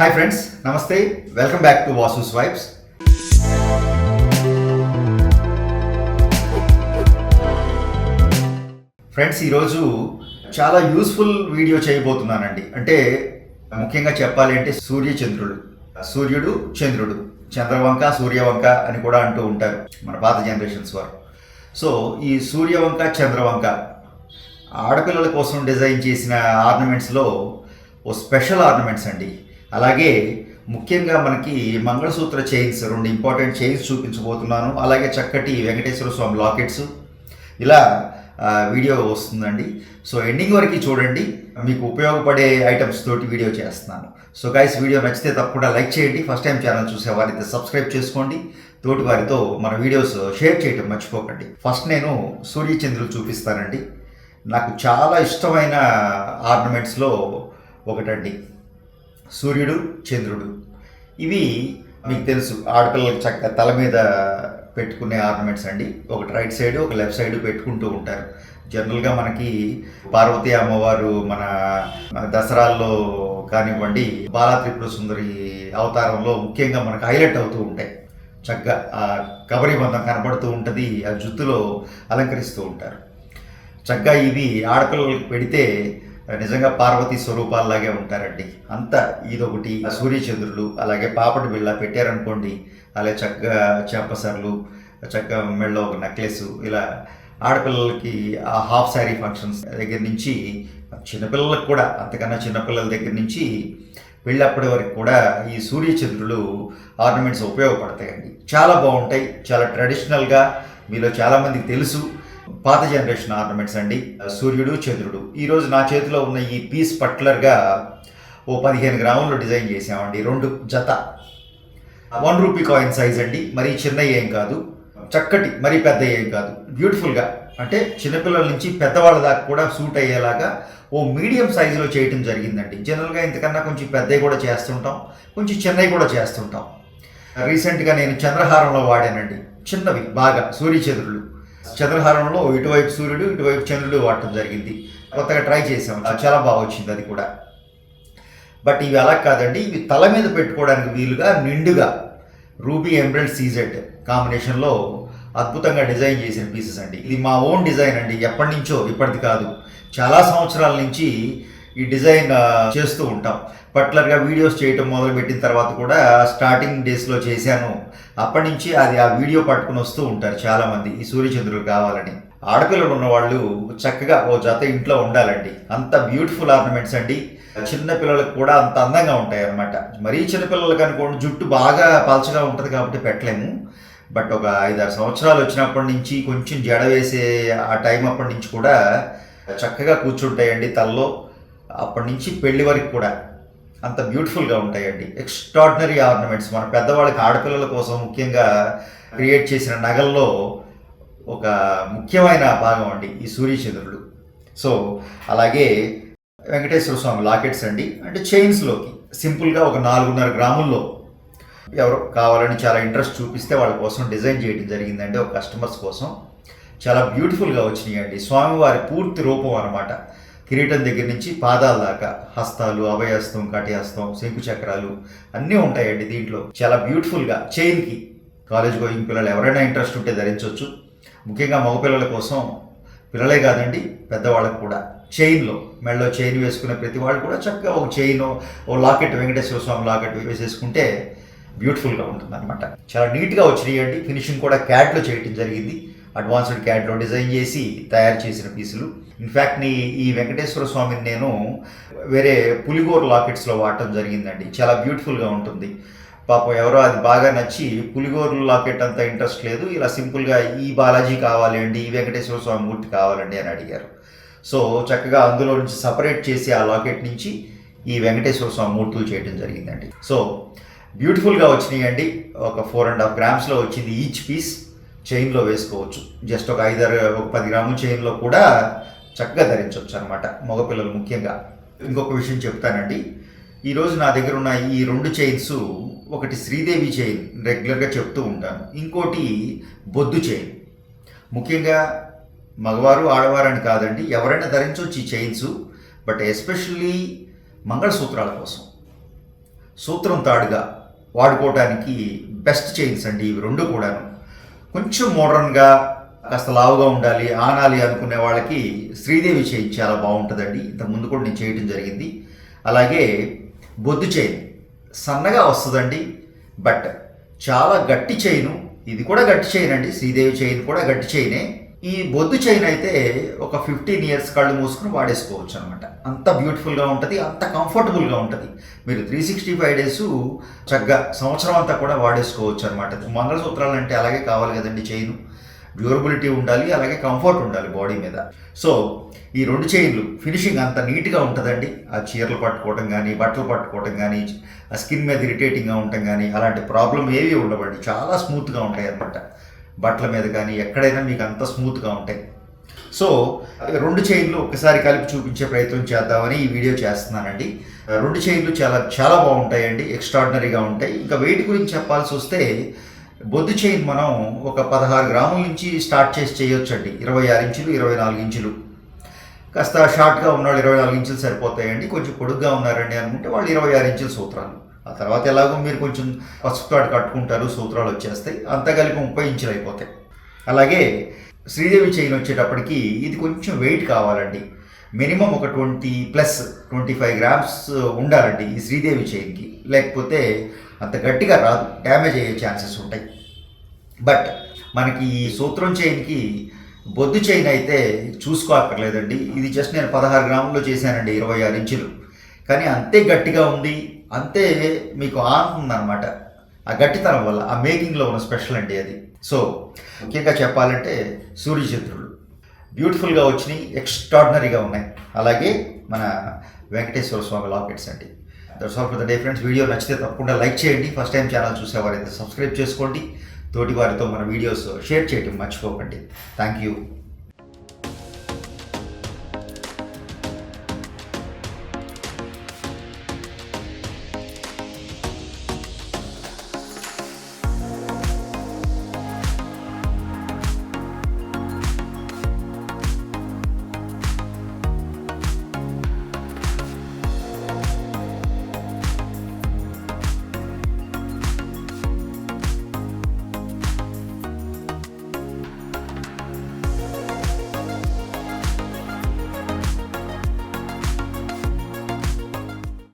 Hi friends namaste. Welcome back to Vasu swipes friends ఈరోజు చాలా useful video చేయబోతున్నానండి. అంటే ముఖ్యంగా చెప్పాలి అంటే సూర్య చంద్రుడు. సూర్యుడు చంద్రుడు. చంద్రవంక సూర్యవంక అని కూడా అంటూ ఉంటారు మన పాత జనరేషన్స్ వారు. సో ఈ సూర్యవంక చంద్రవంక ఆడపిల్లల కోసం డిజైన్ చేసిన ఆర్నమెంట్స్లో ఓ స్పెషల్ ఆర్నమెంట్స్ అండి. అలాగే ముఖ్యంగా మనకి మంగళసూత్ర చైన్స్ రెండు ఇంపార్టెంట్ చైన్స్ చూపించబోతున్నాను. అలాగే చక్కటి వెంకటేశ్వర స్వామి లాకెట్స్. ఇలా వీడియో వస్తుందండి. సో ఎండింగ్ వరకు చూడండి. మీకు ఉపయోగపడే ఐటమ్స్ తోటి వీడియో చేస్తున్నాను. సో గైస్ వీడియో నచ్చితే తప్పకుండా లైక్ చేయండి. ఫస్ట్ టైం ఛానల్ చూసే వారైతే సబ్స్క్రైబ్ చేసుకోండి. తోటి వారితో మన వీడియోస్ షేర్ చేయటం మర్చిపోకండి. ఫస్ట్ నేను సూర్యచంద్రులు చూపిస్తానండి. నాకు చాలా ఇష్టమైన ఆర్నమెంట్స్లో ఒకటండి. సూర్యుడు చంద్రుడు. ఇవి మీకు తెలుసు ఆడపిల్లలకి చక్క తల మీద పెట్టుకునే ఆర్నమెంట్స్ అండి. ఒకటి రైట్ సైడ్ ఒక లెఫ్ట్ సైడ్ పెట్టుకుంటూ ఉంటారు. జనరల్గా మనకి పార్వతీ అమ్మవారు మన దసరాల్లో కానివ్వండి బాలాత్రిపుర సుందరి అవతారంలో ముఖ్యంగా మనకు హైలైట్ అవుతూ ఉంటాయి. చక్కగా ఆ కబరి బంధం కనపడుతూ ఉంటుంది ఆ జుత్తులో అలంకరిస్తూ ఉంటారు. చక్కగా ఇవి ఆడపిల్లలకు పెడితే నిజంగా పార్వతీ స్వరూపాల్లాగే ఉంటారండి. అంత ఇదొకటి. సూర్యచంద్రులు అలాగే పాపటి బిళ్ళ పెట్టారనుకోండి అలాగే చక్కగా చెంపసర్లు చక్కగా మెళ్ళో ఒక నెక్లెస్ ఇలా ఆడపిల్లలకి ఆ హాఫ్ శారీ ఫంక్షన్స్ దగ్గర నుంచి చిన్నపిల్లలకు కూడా అంతకన్నా చిన్నపిల్లల దగ్గర నుంచి పెళ్ళప్పటి వరకు కూడా ఈ సూర్యచంద్రులు ఆర్నమెంట్స్ ఉపయోగపడతాయండి. చాలా బాగుంటాయి. చాలా ట్రెడిషనల్గా మీలో చాలామందికి తెలుసు. పాత జనరేషన్ ఆర్నమెంట్స్ అండి. సూర్యుడు చంద్రుడు. ఈరోజు నా చేతిలో ఉన్న ఈ పీస్ పర్టికులర్గా ఓ పదిహేను గ్రాములు డిజైన్ చేసామండి రెండు జత. వన్ రూపీ కాయిన్ సైజ్ అండి. మరీ చిన్న ఏం కాదు. చక్కటి మరీ పెద్ద ఏం కాదు. బ్యూటిఫుల్గా. అంటే చిన్నపిల్లల నుంచి పెద్దవాళ్ళ దాకా కూడా సూట్ అయ్యేలాగా ఓ మీడియం సైజులో చేయటం జరిగిందండి. జనరల్గా ఇంతకన్నా కొంచెం పెద్దవి కూడా చేస్తుంటాం. కొంచెం చిన్నవి కూడా చేస్తుంటాం. రీసెంట్గా నేను చంద్రహారంలో వాడానండి. చిన్నవి బాగా. సూర్యచంద్రులు. చంద్రహారంలో ఇటువైపు సూర్యుడు ఇటువైపు చంద్రుడు వాడటం జరిగింది. కొత్తగా ట్రై చేసాం చాలా బాగా వచ్చింది అది కూడా. బట్ ఇవి అలా కాదండి. ఇవి తల మీద పెట్టుకోవడానికి వీలుగా నిండుగా రూబీ ఎంబ్రెడ్ సీజెడ్ కాంబినేషన్లో అద్భుతంగా డిజైన్ చేసిన పీసెస్ అండి. ఇది మా ఓన్ డిజైన్ అండి. ఎప్పటి నుంచో ఇప్పటిది కాదు. చాలా సంవత్సరాల నుంచి ఈ డిజైన్ చేస్తూ ఉంటాం. పర్టికులర్గా వీడియోస్ చేయటం మొదలుపెట్టిన తర్వాత కూడా స్టార్టింగ్ డేస్లో చేశాను. అప్పటి నుంచి అది ఆ వీడియో పట్టుకుని వస్తూ ఉంటారు చాలామంది. ఈ సూర్యచంద్రులు కావాలని. ఆడపిల్లలు ఉన్నవాళ్ళు చక్కగా ఓ జత ఇంట్లో ఉండాలండి. అంత బ్యూటిఫుల్ ఆర్నమెంట్స్ అండి. చిన్న పిల్లలకు కూడా అంత అందంగా ఉంటాయి అన్నమాట మరీ చిన్నపిల్లలకు అనుకోండి జుట్టు బాగా పలచగా ఉంటుంది కాబట్టి పెట్టలేము. బట్ ఒక ఐదారు సంవత్సరాలు వచ్చినప్పటి నుంచి కొంచెం జడ వేసే ఆ టైం అప్పటి నుంచి కూడా చక్కగా కూర్చుంటాయండి తలలో. అప్పటి నుంచి పెళ్ళి వరకు కూడా అంత బ్యూటిఫుల్గా ఉంటాయండి. ఎక్స్ట్రాడినరీ ఆర్నమెంట్స్ మన పెద్దవాళ్ళకి ఆడపిల్లల కోసం ముఖ్యంగా క్రియేట్ చేసిన నగల్లో ఒక ముఖ్యమైన భాగం అండి ఈ సూర్యచంద్రుడు. సో అలాగే వెంకటేశ్వర స్వామి లాకెట్స్ అండి. అంటే చైన్స్లోకి సింపుల్గా ఒక నాలుగున్నర గ్రాముల్లో ఎవరు కావాలని చాలా ఇంట్రెస్ట్ చూపిస్తే వాళ్ళ కోసం డిజైన్ చేయడం జరిగిందండి. ఒక కస్టమర్స్ కోసం. చాలా బ్యూటిఫుల్గా వచ్చినాయండి. స్వామివారి పూర్తి రూపం అనమాట కిరీటం దగ్గర నుంచి పాదాల దాకా హస్తాలు అభయహస్తం కటిహస్తం శంకు చక్రాలు అన్నీ ఉంటాయండి దీంట్లో. చాలా బ్యూటిఫుల్గా చైన్కి కాలేజ్ గోయింగ్ పిల్లలు ఎవరైనా ఇంట్రెస్ట్ ఉంటే ధరించవచ్చు ముఖ్యంగా మగపిల్లల కోసం పిల్లలే కాదండి పెద్దవాళ్ళకు కూడా. చైన్లో మెడలో చైన్ వేసుకునే ప్రతి వాళ్ళు కూడా చక్కగా ఒక చైన్ ఓ లాకెట్ వెంకటేశ్వర స్వామి లాకెట్ వేసేసుకుంటే బ్యూటిఫుల్గా ఉంటుంది అనమాట చాలా నీట్గా వచ్చినాయండి. ఫినిషింగ్ కూడా క్యాట్లో చేయటం జరిగింది. అడ్వాన్స్డ్ క్యాట్లో డిజైన్ చేసి తయారు చేసిన పీసులు. ఇన్ఫ్యాక్ట్ నీ ఈ వెంకటేశ్వర స్వామిని నేను వేరే పులిగోరు లాకెట్స్లో వాడటం జరిగిందండి. చాలా బ్యూటిఫుల్గా ఉంటుంది. పాపం ఎవరో అది బాగా నచ్చి పులిగోరు లాకెట్ అంత ఇంట్రెస్ట్ లేదు. ఇలా సింపుల్గా ఈ బాలాజీ కావాలి అండి ఈ వెంకటేశ్వర స్వామి మూర్తి కావాలండి అని అడిగారు. సో చక్కగా అందులో నుంచి సపరేట్ చేసి ఆ లాకెట్ నుంచి ఈ వెంకటేశ్వర స్వామి మూర్తులు చేయడం జరిగిందండి. సో బ్యూటిఫుల్గా వచ్చినాయండి. ఒక ఫోర్ అండ్ హాఫ్ గ్రామ్స్లో వచ్చింది ఈచ్ పీస్ చైన్లో వేసుకోవచ్చు. జస్ట్ ఒక ఐదారు ఒక పది గ్రాముల చైన్లో కూడా చక్కగా ధరించవచ్చు అనమాట మగపిల్లలు ముఖ్యంగా. ఇంకొక విషయం చెప్తానండి. ఈరోజు నా దగ్గర ఉన్న ఈ రెండు చైన్స్ ఒకటి శ్రీదేవి చైన్ రెగ్యులర్గా చెప్తూ ఉంటాను. ఇంకోటి బొద్దు చైన్ ముఖ్యంగా మగవారు ఆడవారని కాదండి ఎవరైనా ధరించవచ్చు ఈ చైన్స్ బట్ ఎస్పెషల్లీ మంగళసూత్రాల కోసం. సూత్రం తాడుగా వాడుకోవడానికి బెస్ట్ చైన్స్ అండి ఇవి రెండు కూడాను. కొంచెం మోడర్న్గా కాస్త లావుగా ఉండాలి ఆనాలి అనుకునే వాళ్ళకి శ్రీదేవి చైన్ చాలా బాగుంటుందండి. ఇంతకు ముందు కూడా నేను చేయడం జరిగింది. అలాగే బొద్దు చైన్ సన్నగా వస్తుందండి బట్ చాలా గట్టి చైను ఇది కూడా గట్టి చైన్ అండి శ్రీదేవి చైన్ కూడా గట్టి చైనే ఈ బొద్దు చైన్ అయితే ఒక ఫిఫ్టీన్ ఇయర్స్ కళ్ళు మూసుకుని వాడేసుకోవచ్చు అనమాట అంత బ్యూటిఫుల్గా ఉంటుంది అంత కంఫర్టబుల్గా ఉంటుంది. మీరు త్రీ సిక్స్టీ ఫైవ్ డేస్ చక్కగా సంవత్సరం అంతా కూడా వాడేసుకోవచ్చు అనమాట మంగళసూత్రాలు అంటే అలాగే కావాలి కదండి చైన్. డ్యూరబిలిటీ ఉండాలి అలాగే కంఫర్ట్ ఉండాలి బాడీ మీద. సో ఈ రెండు చైన్లు ఫినిషింగ్ అంత నీట్గా ఉంటుందండి. ఆ చీరలు పట్టుకోవటం కానీ బట్టలు పట్టుకోవటం కానీ ఆ స్కిన్ మీద ఇరిటేటింగ్గా ఉండటం కానీ అలాంటి ప్రాబ్లం ఏవి ఉండవండి. చాలా స్మూత్గా ఉంటాయి అనమాట బట్టల మీద కానీ ఎక్కడైనా మీకు అంత స్మూత్గా ఉంటాయి. సో రెండు చైన్లు ఒకసారి కలిపి చూపించే ప్రయత్నం చేద్దామని ఈ వీడియో చేస్తున్నానండి. రెండు చైన్లు చాలా చాలా బాగుంటాయండి ఎక్స్ట్రాడినరీగా ఉంటాయి. ఇంకా వెయిట్ గురించి చెప్పాల్సి వస్తే బొద్దు చైన్ మనం ఒక పదహారు గ్రాముల నుంచి స్టార్ట్ చేసి చేయొచ్చండి. ఇరవై ఆరు ఇంచులు ఇరవై నాలుగు ఇంచులు. కాస్త షార్ట్గా ఉన్నవాళ్ళు ఇరవై నాలుగు ఇంచులు సరిపోతాయండి. కొంచెం పొడుగ్గా ఉన్నారండి అనుకుంటే వాళ్ళు ఇరవై ఆరు ఇంచుల సూత్రాలు. ఆ తర్వాత ఎలాగో మీరు కొంచెం పసుపు తాడు కట్టుకుంటారు సూత్రాలు వచ్చేస్తాయి అంతా కలిపి ముప్పై ఇంచులు అయిపోతాయి. అలాగే శ్రీదేవి చైన్ వచ్చేటప్పటికి ఇది కొంచెం వెయిట్ కావాలండి. మినిమం ఒక twenty plus twenty five grams ఉండాలండి ఈ శ్రీదేవి చైన్కి. లేకపోతే అంత గట్టిగా రాదు డ్యామేజ్ అయ్యే ఛాన్సెస్ ఉంటాయి. బట్ మనకి ఈ సూత్రం చైన్కి బొద్దు చైన్ అయితే చూసుకోక్కర్లేదండి. ఇది జస్ట్ నేను పదహారు గ్రాముల్లో చేశానండి ఇరవై ఆరు ఇంచులు. కానీ అంతే గట్టిగా ఉంది అంతే మీకు ఆనుతుందన్నమాట ఆ గట్టితనం వల్ల ఆ మేకింగ్లో ఉన్న స్పెషల్ అండి అది. సో ముఖ్యంగా చెప్పాలంటే సూర్యచంద్రుడు. బ్యూటిఫుల్గా వచ్చినాయి ఎక్స్ట్రాడినరీగా ఉన్నాయి. అలాగే మన వెంకటేశ్వర స్వామి లాకెట్స్ అండి. That's all for the day friends video నచ్చితే తప్పకుండా లైక్ చేయండి. ఫస్ట్ టైం ఛానల్ చూసేవారైతే సబ్స్క్రైబ్ చేసుకోండి. తోటి వారితో మన వీడియోస్ షేర్ చేయడం మర్చిపోకండి. Thank you